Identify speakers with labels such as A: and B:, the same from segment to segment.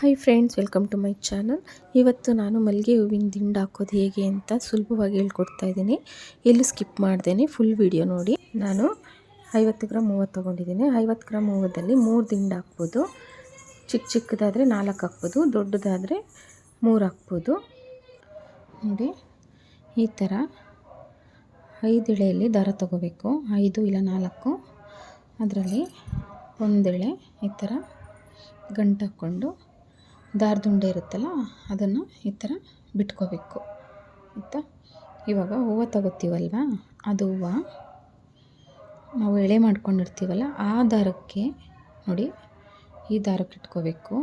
A: Hi friends welcome to my channel ಇವತ್ತು ನಾನು ಮಲ್ಲಿಗೆ ಹೂವಿನ ದಿಂಡು ಹಾಕೋದು ಹೇಗೆ ಅಂತ ಸುಲಭವಾಗಿ ಹೇಳ್ಕೊಡ್ತಾ ಇದ್ದೀನಿ. ಎಲ್ಲೂ ಸ್ಕಿಪ್ ಮಾಡ್ದೇನೆ ಫುಲ್ ವಿಡಿಯೋ ನೋಡಿ. ನಾನು ಐವತ್ತು ಗ್ರಾಮ್ ಹೂವು ತೊಗೊಂಡಿದ್ದೀನಿ. ಐವತ್ತು ಗ್ರಾಮ್ ಹೂವದಲ್ಲಿ ಮೂರು ದಿಂಡು ಹಾಕ್ಬೋದು. ಚಿಕ್ಕ ಚಿಕ್ಕದಾದರೆ ನಾಲ್ಕು ಹಾಕ್ಬೋದು, ದೊಡ್ಡದಾದರೆ ಮೂರು ಹಾಕ್ಬೋದು. ನೋಡಿ, ಈ ಥರ ಐದು ಎಳೆಯಲ್ಲಿ ದಾರ ತಗೋಬೇಕು. ಐದು ಇಲ್ಲ ನಾಲ್ಕು. ಅದರಲ್ಲಿ ಒಂದೆಳೆ ಈ ಥರ ಗಂಟು ಹಾಕ್ಕೊಂಡು ದಾರದುಂಡೆ ಇರುತ್ತಲ್ಲ, ಅದನ್ನು ಈ ಥರ ಬಿಟ್ಕೋಬೇಕು. ಆಯಿತಾ? ಇವಾಗ ಹೂವು ತಗೋತೀವಲ್ವ? ಅದು ಹೂವು ನಾವು ಎಳೆ ಮಾಡ್ಕೊಂಡಿರ್ತೀವಲ್ಲ, ಆ ದಾರಕ್ಕೆ ನೋಡಿ, ಈ ದಾರಕ್ಕೆ ಇಟ್ಕೋಬೇಕು.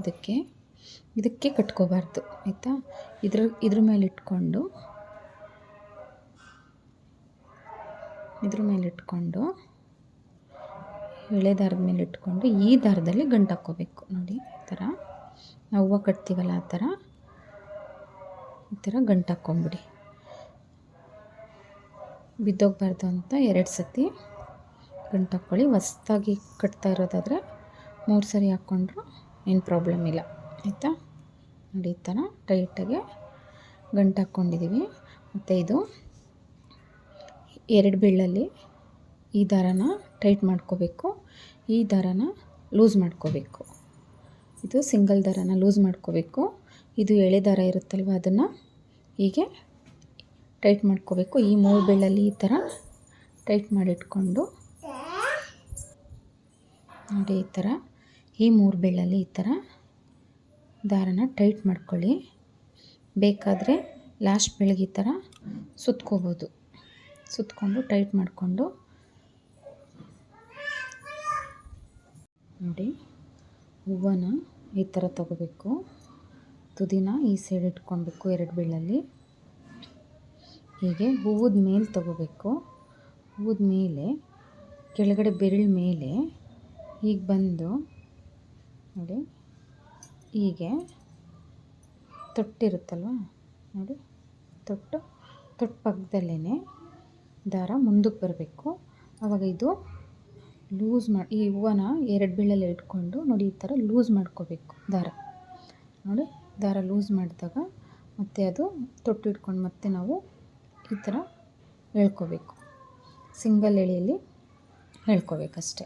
A: ಇದಕ್ಕೆ ಇದಕ್ಕೆ ಕಟ್ಕೋಬಾರ್ದು. ಆಯಿತಾ? ಇದ್ರ ಇದ್ರ ಮೇಲೆ ಇಟ್ಕೊಂಡು, ಇದ್ರ ಮೇಲೆ ಇಟ್ಕೊಂಡು, ಎಳೆ ದಾರದ ಮೇಲೆ ಇಟ್ಕೊಂಡು ಈ ದಾರದಲ್ಲಿ ಗಂಟು ಹಾಕ್ಕೋಬೇಕು. ನೋಡಿ, ಈ ಥರ. ನಾವು ಹೂವು ಕಟ್ತೀವಲ್ಲ ಆ ಥರ? ಈ ಥರ ಗಂಟು ಹಾಕ್ಕೊಂಬಿಡಿ. ಬಿದ್ದೋಗ್ಬಾರ್ದು ಅಂತ ಎರಡು ಸತಿ ಗಂಟು ಹಾಕ್ಕೊಳ್ಳಿ. ಹೊಸ್ದಾಗಿ ಕಟ್ತಾ ಇರೋದಾದರೆ ಮೂರು ಸರಿ ಹಾಕ್ಕೊಂಡ್ರು ಏನು ಪ್ರಾಬ್ಲಮ್ ಇಲ್ಲ. ಆಯಿತಾ? ನೋಡಿ, ಈ ಥರ ಟೈಟಾಗಿ ಗಂಟು ಹಾಕ್ಕೊಂಡಿದ್ದೀವಿ. ಮತ್ತು ಇದು ಎರಡು ಬೀಳಲ್ಲಿ ಈ ದಾರನ ಟೈಟ್ ಮಾಡ್ಕೋಬೇಕು. ಈ ದಾರನ ಲೂಸ್ ಮಾಡ್ಕೋಬೇಕು. ಇದು ಸಿಂಗಲ್ ದಾರನ ಲೂಸ್ ಮಾಡ್ಕೋಬೇಕು. ಇದು ಎಳೆ ದಾರ ಇರುತ್ತಲ್ವ ಅದನ್ನು? ಹೀಗೆ ಟೈಟ್ ಮಾಡ್ಕೋಬೇಕು. ಈ ಮೂರು ಬೆಳ್ಳಲ್ಲಿ ಈ ಥರ ಟೈಟ್ ಮಾಡಿಟ್ಕೊಂಡು ನೋಡಿ ಈ ಥರ ಈ ಮೂರು ಬೆಳ್ಳಲ್ಲಿ ಈ ಥರ ದಾರನ ಟೈಟ್ ಮಾಡ್ಕೊಳ್ಳಿ. ಬೇಕಾದರೆ ಲಾಸ್ಟ್ ಬೆಳಗ್ಗೆ ಈ ಥರ ಸುತ್ಕೋಬೋದು. ಸುತ್ಕೊಂಡು ಟೈಟ್ ಮಾಡಿಕೊಂಡು ನೋಡಿ. ಹೂವನ ಈ ಥರ ತಗೋಬೇಕು. ತುದಿನ ಈ ಸೈಡ್ ಇಟ್ಕೊಬೇಕು ಎರಡು ಬೀಳಲ್ಲಿ ಹೀಗೆ ಹೂವದ ಮೇಲೆ ತಗೋಬೇಕು. ಹೂವದ ಮೇಲೆ, ಕೆಳಗಡೆ ಬೆರಳ ಮೇಲೆ ಹೀಗೆ ಬಂದು ನೋಡಿ, ಹೀಗೆ ತೊಟ್ಟಿರುತ್ತಲ್ವ? ನೋಡಿ, ತೊಟ್ಟು ತೊಟ್ಟು ಪಕ್ಕದಲ್ಲೇ ದಾರ ಮುಂದಕ್ಕೆ ಬರಬೇಕು. ಆವಾಗ ಇದು ಲೂಸ್ ಮಾಡಿ ಈ ಹೂವನ ಎರಡು ಬೀಳಲ್ಲಿ ಇಟ್ಕೊಂಡು ನೋಡಿ ಈ ಥರ ಲೂಸ್ ಮಾಡ್ಕೋಬೇಕು, ದಾರ. ನೋಡಿ, ದಾರ ಲೂಸ್ ಮಾಡಿದಾಗ ಮತ್ತೆ ಅದು ತೊಟ್ಟು ಇಟ್ಕೊಂಡು ಮತ್ತೆ ನಾವು ಈ ಥರ ಎಳ್ಕೋಬೇಕು. ಸಿಂಗಲ್ ಎಳೆಯಲ್ಲಿ ಎಳ್ಕೋಬೇಕಷ್ಟೆ.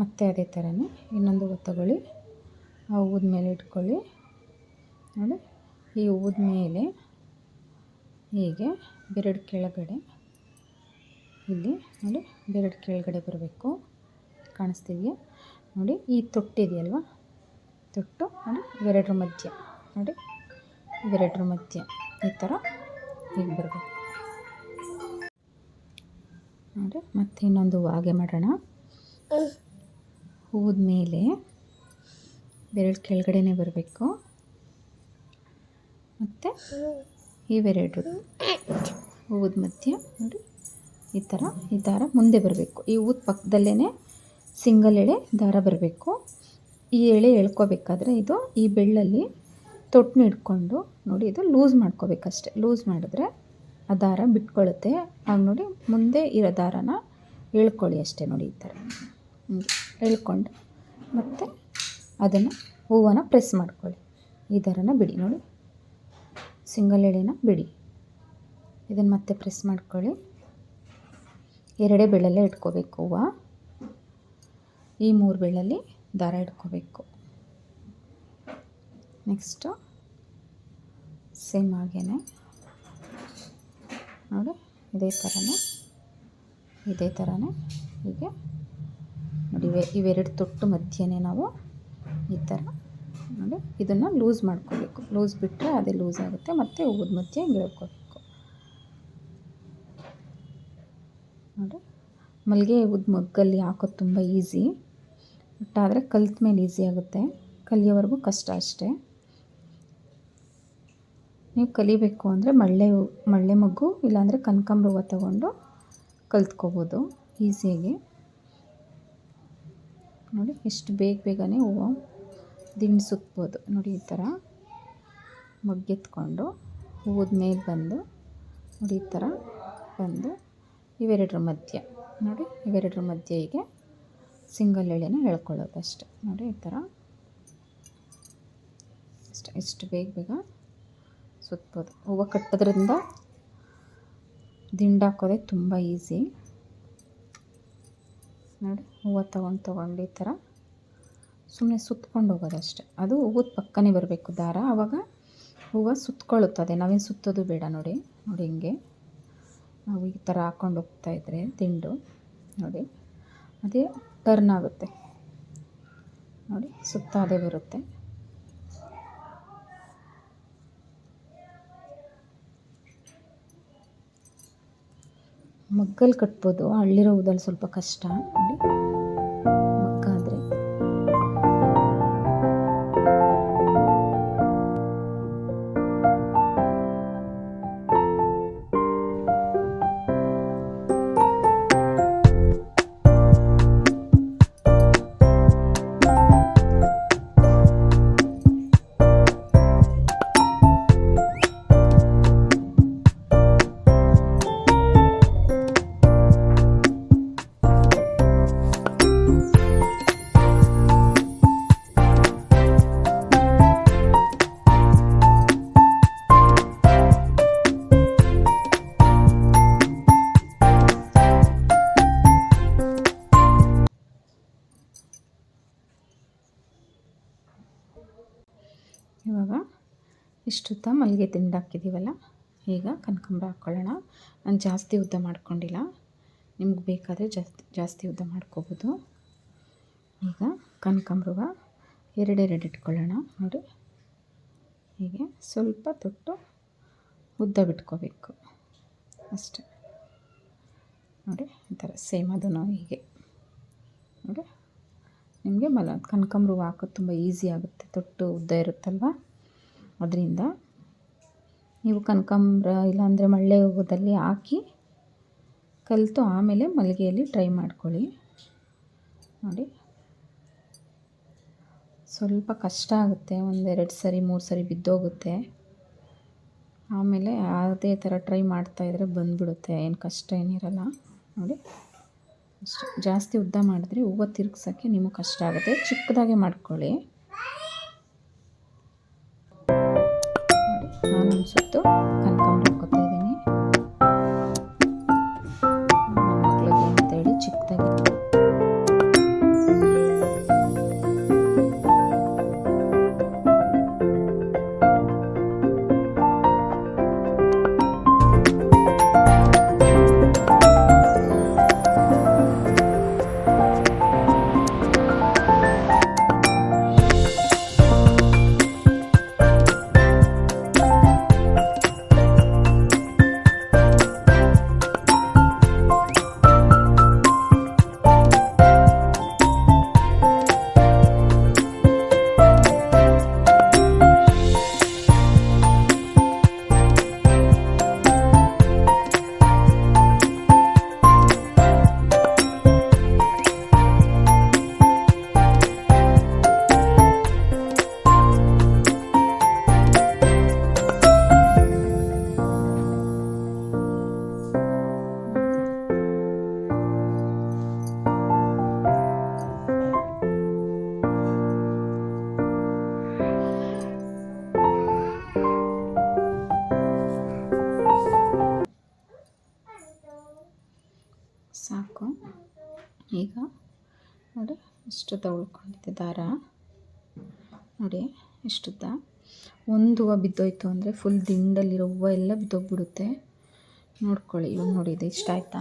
A: ಮತ್ತೆ ಅದೇ ಥರನೇ ಇನ್ನೊಂದು ತಗೊಳ್ಳಿ. ಆ ಹೂವದ ಮೇಲೆ ಇಟ್ಕೊಳ್ಳಿ. ನೋಡಿ, ಈ ಹೂವದ ಮೇಲೆ ಹೀಗೆ ಬೆರಡು ಕೆಳಗಡೆ, ಇಲ್ಲಿ ನೋಡಿ, ಬೆರಡು ಕೆಳಗಡೆ ಬರಬೇಕು. ಕಾಣಿಸ್ತಿದೆಯಾ ನೋಡಿ, ಈ ತೊಟ್ಟಿದೆಯಲ್ವ ತೊಟ್ಟು, ನೋಡಿ, ಇವೆರಡರ ಮಧ್ಯ. ನೋಡಿ, ಇವೆರಡರ ಮಧ್ಯ. ಈ ಥರ ಹೀಗೆ ಬರಬೇಕು ನೋಡಿ, ಮತ್ತೆ ಇನ್ನೊಂದು ಹಾಗೆ ಮಾಡೋಣ. ಹೂವದ ಮೇಲೆ ಬೆರಳು ಕೆಳಗಡೆನೇ ಬರಬೇಕು. ಮತ್ತು ಇವೆರಡು ಹೂವದ ಮಧ್ಯ ನೋಡಿ, ಈ ಥರ ಈ ಥರ ಮುಂದೆ ಬರಬೇಕು. ಈ ಹೂದ ಪಕ್ಕದಲ್ಲೇ ಸಿಂಗಲ್ ಎಳೆ ದಾರ ಬರಬೇಕು. ಈ ಎಳೆ ಎಳ್ಕೋಬೇಕಾದ್ರೆ ಇದು ಈ ಬೆಳ್ಳಲ್ಲಿ ತೊಟ್ಟನ್ನ ಇಟ್ಕೊಂಡು ನೋಡಿ ಇದು ಲೂಸ್ ಮಾಡ್ಕೋಬೇಕಷ್ಟೆ. ಲೂಸ್ ಮಾಡಿದ್ರೆ ಆ ದಾರ ಬಿಟ್ಕೊಳ್ಳುತ್ತೆ ಹಾಗೆ ನೋಡಿ ಮುಂದೆ ಇರೋ ದಾರನ ಎಳ್ಕೊಳ್ಳಿ ಅಷ್ಟೇ ನೋಡಿ ಈ ಥರ. ಎಳ್ಕೊಂಡು ಮತ್ತು ಅದನ್ನು ಹೂವನ್ನು ಪ್ರೆಸ್ ಮಾಡ್ಕೊಳ್ಳಿ. ಈ ದಾರನ ಬಿಡಿ ನೋಡಿ. ಸಿಂಗಲ್ ಎಳೆನ ಬಿಡಿ. ಇದನ್ನು ಮತ್ತೆ ಪ್ರೆಸ್ ಮಾಡ್ಕೊಳ್ಳಿ. ಎರಡೇ ಬೆಳ್ಳಲ್ಲೇ ಇಟ್ಕೋಬೇಕು ಹೂವು. ಈ ಮೂರು ಬೆಳ್ಳಲ್ಲಿ ದಾರ ಇಟ್ಕೋಬೇಕು. ನೆಕ್ಸ್ಟು ಸೇಮ್ ಹಾಗೇ ನೋಡಿ, ಇದೇ ಥರನೇ ಇದೇ ಥರನೇ ಹೀಗೆ ನೋಡಿ, ಇವೆ, ಇವೆರಡು ತೊಟ್ಟು ಮಧ್ಯನೇ ನಾವು ಈ ಥರ ನೋಡಿ, ಇದನ್ನು ಲೂಸ್ ಮಾಡ್ಕೋಬೇಕು. ಲೂಸ್ ಬಿಟ್ಟರೆ ಅದೇ ಲೂಸ್ ಆಗುತ್ತೆ, ಮತ್ತು ಹೂದ ಮಧ್ಯೆ ಇಳ್ಕೊಬೇಕು ನೋಡಿ ಮಲ್ಲಿಗೆ ಹೂದ ಮಗ್ಗಲ್ಲಿ ಹಾಕೋದು ತುಂಬ ಈಸಿ ಬಟ್ ಆದರೆ ಕಲ್ತ ಮೇಲೆ ಈಸಿ ಆಗುತ್ತೆ. ಕಲಿಯೋವರೆಗೂ ಕಷ್ಟ ಅಷ್ಟೇ. ನೀವು ಕಲಿಬೇಕು ಅಂದರೆ ಮಳ್ಳೆ ಮಳ್ಳೆ ಮಗ್ಗು, ಇಲ್ಲಾಂದರೆ ಕನಕಾಂಬ್ರ ಹೂವು ತಗೊಂಡು ಕಲ್ತ್ಕೋಬೋದು. ಈಸಿಯಾಗಿ ನೋಡಿ, ಎಷ್ಟು ಬೇಗ ಬೇಗನೆ ಹೂವು ದಿಂಡು ಸುತ್ಬೋದು. ನೋಡಿ, ಈ ಥರ ಮಗ್ಗೆತ್ಕೊಂಡು ಹೂವದ ಮೇಲೆ ಬಂದು, ನೋಡಿ, ಈ ಥರ ಬಂದು ಇವೆರಡರ ಮಧ್ಯ. ನೋಡಿ, ಇವೆರಡರ ಮಧ್ಯೆ ಹೀಗೆ ಸಿಂಗಲ್ ಎಳೆನ ಎಳ್ಕೊಳ್ಳೋದು ಅಷ್ಟೆ. ನೋಡಿ, ಈ ಥರ. ಇಷ್ಟು ಎಷ್ಟು ಬೇಗ ಬೇಗ ಸುತ್ಬೋದು. ಹೂವು ಕಟ್ಟೋದ್ರಿಂದ ದಿಂಡಾಕೋದೆ ತುಂಬ ಈಸಿ. ನೋಡಿ, ಹೂವು ತೊಗೊಂಡು ತೊಗೊಂಡು ಈ ಥರ ಸುಮ್ಮನೆ ಸುತ್ಕೊಂಡು ಹೋಗೋದಷ್ಟೆ ಅದು ಹೂವದ ಪಕ್ಕನೇ ಬರಬೇಕು ದಾರ. ಆವಾಗ ಹೂವು ಸುತ್ಕೊಳ್ಳುತ್ತದೆ. ನಾವೇನು ಸುತ್ತೋದು ಬೇಡ ನೋಡಿ. ನೋಡಿ ಹಿಂಗೆ. ನಾವು ಈ ಥರ ಹಾಕ್ಕೊಂಡು ಹೋಗ್ತಾಯಿದ್ರೆ ದಿಂಡು. ನೋಡಿ. ಅದೇ ಟರ್ನ್ ಆಗುತ್ತೆ. ನೋಡಿ ಸುತ್ತ ಅದೇ ಬರುತ್ತೆ. ಮಗ್ಗಲ್ಲಿ ಕಟ್ಬೋದು ಹಳ್ಳಿರೋ ಊದಲ್ಲಿ ಸ್ವಲ್ಪ ಕಷ್ಟ. ನೋಡಿ. ಇಷ್ಟುದ್ದ ಮಲ್ಲಿಗೆ ದಿಂಡು ಹಾಕಿದ್ದೀವಲ್ಲ ಈಗ ಕನಕಾಂಬ್ರ ಹಾಕ್ಕೊಳ್ಳೋಣ ನಾನು ಜಾಸ್ತಿ ಉದ್ದ ಮಾಡ್ಕೊಂಡಿಲ್ಲ. ನಿಮ್ಗೆ ಬೇಕಾದರೆ ಜಾಸ್ತಿ ಜಾಸ್ತಿ ಉದ್ದ ಮಾಡ್ಕೋಬೋದು. ಈಗ ಕನಕಾಂಬ್ರವ ಎರಡೆರಡು ಇಟ್ಕೊಳ್ಳೋಣ. ನೋಡಿ. ಹೀಗೆ ಸ್ವಲ್ಪ ತೊಟ್ಟು ಉದ್ದ ಬಿಟ್ಕೋಬೇಕು. ಅಷ್ಟೆ. ನೋಡಿ, ಈ ಥರ ಸೇಮ್ ಅದನ್ನು ಹೀಗೆ. ನೋಡಿ. ನಿಮಗೆ ಮಲ, ಕನಕಾಂಬ್ರವ ಹಾಕೋದು ತುಂಬ ಈಸಿ ಆಗುತ್ತೆ. ತೊಟ್ಟು ಉದ್ದ ಇರುತ್ತಲ್ವ? ಅದರಿಂದ ನೀವು ಕನಕಾಂಬ್ರ ಇಲ್ಲಾಂದರೆ ಮಳ್ಳೆ ಹೂವದಲ್ಲಿ ಹಾಕಿ ಕಲಿತು ಆಮೇಲೆ ಮಲ್ಲಿಗೆಯಲ್ಲಿ ಟ್ರೈ ಮಾಡ್ಕೊಳ್ಳಿ. ನೋಡಿ. ಸ್ವಲ್ಪ ಕಷ್ಟ ಆಗುತ್ತೆ. ಒಂದೆರಡು ಸರಿ, ಮೂರು ಸರಿ ಬಿದ್ದೋಗುತ್ತೆ. ಆಮೇಲೆ ಅದೇ ಥರ ಟ್ರೈ ಮಾಡ್ತಾಯಿದ್ರೆ ಬಂದುಬಿಡುತ್ತೆ. ಏನು ಕಷ್ಟ ಏನಿರಲ್ಲ. ನೋಡಿ. ಅಷ್ಟು. ಜಾಸ್ತಿ ಉದ್ದ ಮಾಡಿದ್ರೆ ಹೂವು ತಿರುಗ್ಸೋಕ್ಕೆ ನಿಮಗೆ ಕಷ್ಟ ಆಗುತ್ತೆ. ಚಿಕ್ಕದಾಗೆ ಮಾಡ್ಕೊಳ್ಳಿ. ನೋಡಿ ನಾನೊಂದು ಸುತ್ತು ಸಾಕು. ಈಗ ನೋಡಿ, ಇಷ್ಟು ಉಳ್ಕೊಂಡಿದೆ ದಾರ. ನೋಡಿ, ಇಷ್ಟುದ್ದ. ಒಂದು ಹೂವು ಬಿದ್ದೋಯ್ತು ಅಂದರೆ ಫುಲ್ ದಿಂಡಲ್ಲಿರೋ ಹೂವು ಎಲ್ಲ ಬಿದ್ದೋಗ್ಬಿಡುತ್ತೆ. ನೋಡ್ಕೊಳ್ಳಿ, ಇವಾಗ ನೋಡಿ, ಇದು ಇಷ್ಟ ಆಯಿತಾ?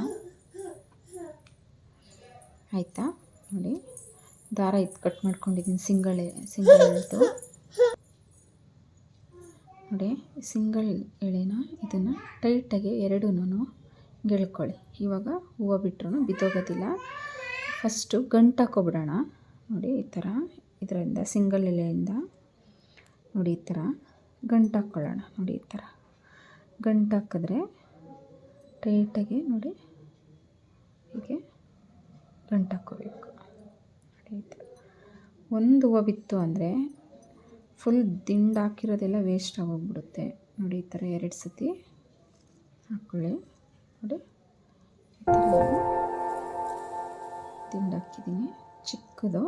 A: ಆಯಿತಾ? ನೋಡಿ, ದಾರ ಇದು ಕಟ್ ಮಾಡ್ಕೊಂಡಿದ್ದೀನಿ ಸಿಂಗಲ್ ಸಿಂಗಲ್ ಎಳೆದು ನೋಡಿ, ಸಿಂಗಲ್ ಎಳೆನ? ಇದನ್ನು ಟೈಟಾಗಿ ಎರಡೂ ಗೆಳ್ಕೊಳ್ಳಿ. ಇವಾಗ ಹೂವು ಬಿಟ್ಟರು ಬಿದ್ದೋಗೋದಿಲ್ಲ. ಫಸ್ಟು ಗಂಟು ಹಾಕೊಬಿಡೋಣ ನೋಡಿ, ಈ ಥರ. ಇದರಿಂದ ಸಿಂಗಲ್ ಎಲೆಯಿಂದ ನೋಡಿ, ಈ ಥರ. ಗಂಟು ಹಾಕ್ಕೊಳ್ಳೋಣ. ನೋಡಿ, ಈ ಥರ. ಗಂಟು ಹಾಕಿದ್ರೆ ಟೈಟಾಗಿ ನೋಡಿ, ಹೀಗೆ ಗಂಟು ಹಾಕ್ಕೋಬೇಕು. ನೋಡಿ, ಈ ಥರ. ಒಂದು ಹೂವು ಬಿತ್ತು ಅಂದರೆ ಫುಲ್ ದಿಂಡು ಹಾಕಿರೋದೆಲ್ಲ ವೇಸ್ಟ್ ಆಗೋಗ್ಬಿಡುತ್ತೆ. ನೋಡಿ, ಈ ಥರ ಎರಡು ಸತಿ ಹಾಕ್ಕೊಳ್ಳಿ. ನೋಡಿ. ತಿಂಡಾಕಿದ್ದೀನಿ ಚಿಕ್ಕದು.